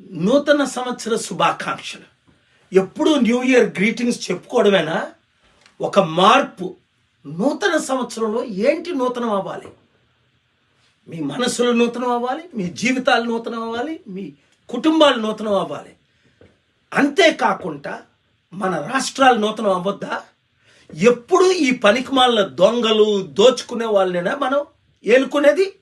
నూతన సంవత్సర శుభాకాంక్షలు. ఎప్పుడు న్యూ ఇయర్ గ్రీటింగ్స్ చెప్పుకోవడమేనా? ఒక మార్పు. నూతన సంవత్సరంలో ఏంటి నూతనం అవ్వాలి? మీ మనసులు నూతనం అవ్వాలి మీ జీవితాలు నూతనం అవ్వాలి మీ కుటుంబాలు నూతనం అవ్వాలి. అంతేకాకుండా మన రాష్ట్రాలు నూతనం అవ్వద్దా? ఎప్పుడు ఈ పనికిమాలిన దొంగలు దోచుకునే వాళ్ళనైనా మనం? ఏలుకునేది?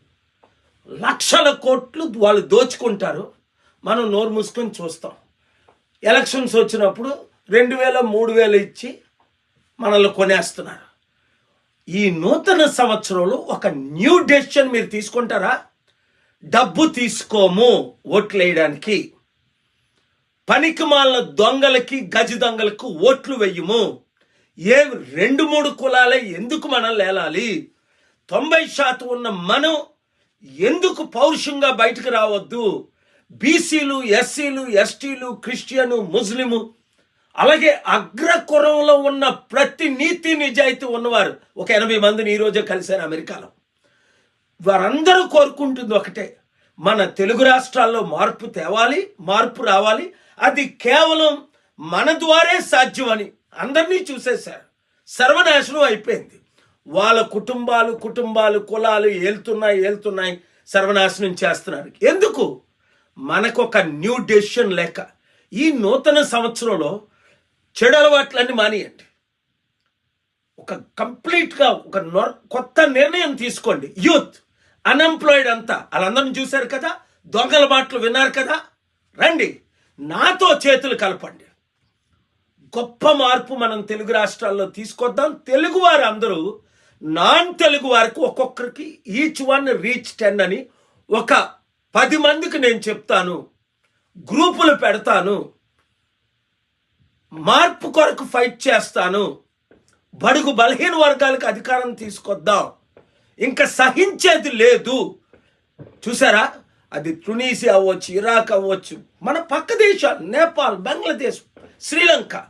లక్షల కోట్లు వాళ్ళు దోచుకుంటారు. మనం నోరు మూసుకొని చూస్తాం. ఎలక్షన్స్ వచ్చినప్పుడు రెండు వేల మూడు వేలు ఇచ్చి మనల్ని కొనేస్తున్నారు. ఈ నూతన సంవత్సరంలో ఒక న్యూ డెసిషన్ మీరు తీసుకుంటారా? డబ్బు తీసుకోము ఓట్లు వేయడానికి. పనికి మాలిన దొంగలకి గజి దొంగలకు ఓట్లు వెయ్యము ఏ రెండు మూడు కులాలే ఎందుకు మనం లేలాలి తొంభై శాతం ఉన్న మనం ఎందుకు పౌరుషంగా బయటకు రావద్దు? బీసీలు ఎస్సీలు ఎస్టీలు క్రిస్టియను ముస్లిము అలాగే అగ్రకురంలో ఉన్న ప్రతి నీతి నిజాయితీ ఉన్నవారు ఒక ఎనభై మందిని ఈరోజే కలిశారు అమెరికాలో. వారందరూ కోరుకుంటుంది ఒకటే మన తెలుగు రాష్ట్రాల్లో మార్పు తేవాలి మార్పు రావాలి అది కేవలం మన ద్వారే సాధ్యమని అందరినీ చూసేశారు. సర్వనాశనం అయిపోయింది. వాళ్ళ కుటుంబాలు కుటుంబాలు కులాలు ఏలుతున్నాయి ఏలుతున్నాయి సర్వనాశనం చేస్తున్నారు. ఎందుకు? మనకు ఒక న్యూ డెసిషన్ లేక ఈ నూతన సంవత్సరంలో చెడు అలవాట్లన్నీ మానేయండి. ఒక కంప్లీట్గా ఒక కొత్త నిర్ణయం తీసుకోండి. యూత్ అన్ఎంప్లాయిడ్ అంతా. వాళ్ళందరిని చూశారు కదా? దొంగల మాటలు విన్నారు కదా? రండి. నాతో చేతులు కలపండి. గొప్ప మార్పు మనం తెలుగు రాష్ట్రాల్లో తీసుకొద్దాం. తెలుగు వారు అందరూ నాన్ తెలుగు వారికి ఒక్కొక్కరికి ఈచ్ వన్ రీచ్ టెన్ అని ఒక పది మందికి నేను చెప్తాను. గ్రూపులు పెడతాను. మార్పు కొరకు ఫైట్ చేస్తాను. బడుగు బలహీన వర్గాలకు అధికారం తీసుకొద్దాం. ఇంకా సహించేది లేదు. చూసారా? అది టునీసియా అవ్వచ్చు ఇరాక్ అవ్వచ్చు. మన పక్క దేశాలు నేపాల్ బంగ్లాదేశ్ శ్రీలంక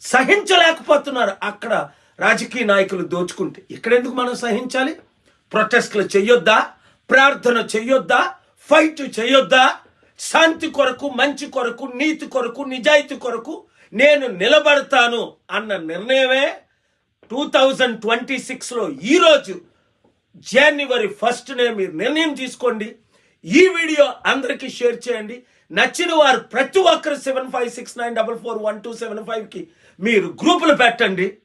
సహించలేకపోతున్నారు అక్కడ రాజకీయ నాయకులు దోచుకుంటే. ఇక్కడెందుకు మనం సహించాలి? ప్రొటెస్ట్లు చెయ్యొద్దా? ప్రార్థన చెయ్యొద్దా? ఫైట్ చేయొద్దా? శాంతి కొరకు మంచి కొరకు నీతి కొరకు నిజాయితీ కొరకు నేను నిలబడతాను అన్న నిర్ణయమే టూ థౌజండ్ ట్వంటీ సిక్స్లో ఈరోజు జనవరి ఫస్ట్నే మీరు నిర్ణయం తీసుకోండి. ఈ వీడియో అందరికీ షేర్ చేయండి. నచ్చిన వారు ప్రతి ఒక్కరు seven five six nine double four one two seven ఫైవ్కి మీరు గ్రూపులు పెట్టండి.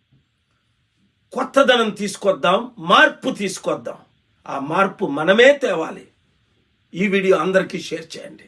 కొత్తదనం తీసుకొద్దాం మార్పు తీసుకొద్దాం. ఆ మార్పు మనమే తేవాలి. ఈ వీడియో అందరికీ షేర్ చేయండి.